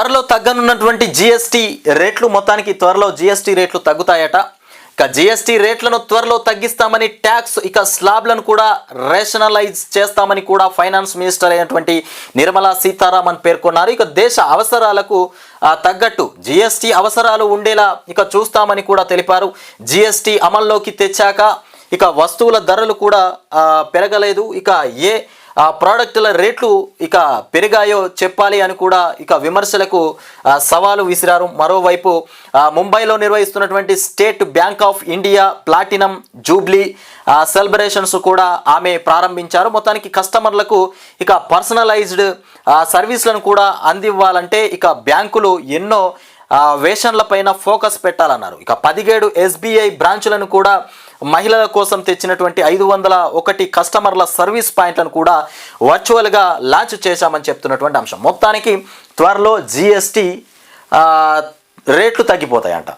త్వరలో తగ్గనున్నటువంటి జిఎస్టీ రేట్లు మొత్తానికి త్వరలో జిఎస్టీ రేట్లు తగ్గుతాయట. ఇక జిఎస్టీ రేట్లను త్వరలో తగ్గిస్తామని ట్యాక్స్ ఇక స్లాబ్లను కూడా రేషనలైజ్ చేస్తామని కూడా ఫైనాన్స్ మినిస్టర్ అయినటువంటి నిర్మలా సీతారామన్ పేర్కొన్నారు. ఇక దేశ అవసరాలకు తగ్గట్టు జిఎస్టీ అవసరాలు ఉండేలా ఇక చూస్తామని కూడా తెలిపారు. జిఎస్టీ అమల్లోకి తెచ్చాక ఇక వస్తువుల ధరలు కూడా పెరగలేదు. ఇక ఏ ఆ ప్రోడక్టుల రేట్లు ఇక పెరిగాయో చెప్పాలి అని కూడా ఇక విమర్శలకు సవాలు విసిరారు. మరోవైపు ముంబైలో నిర్వహిస్తున్నటువంటి State Bank of India platinum jubilee celebrations కూడా ఆమె ప్రారంభించారు. మొత్తానికి కస్టమర్లకు ఇక పర్సనలైజ్డ్ సర్వీస్లను సర్వీసులను కూడా అందివ్వాలంటే ఇక బ్యాంకులు ఎన్నో వేషన్లపైన ఫోకస్ పెట్టాలన్నారు. ఇక పదిహేడు ఎస్బీఐ బ్రాంచులను కూడా మహిళల కోసం తెచ్చినటువంటి ఐదు వందల ఒకటి కస్టమర్ల సర్వీస్ పాయింట్లను కూడా వర్చువల్గా లాంచ్ చేశామని చెప్తున్నటువంటి అంశం. మొత్తానికి త్వరలో జిఎస్టీ రేట్లు తగ్గిపోతాయంట.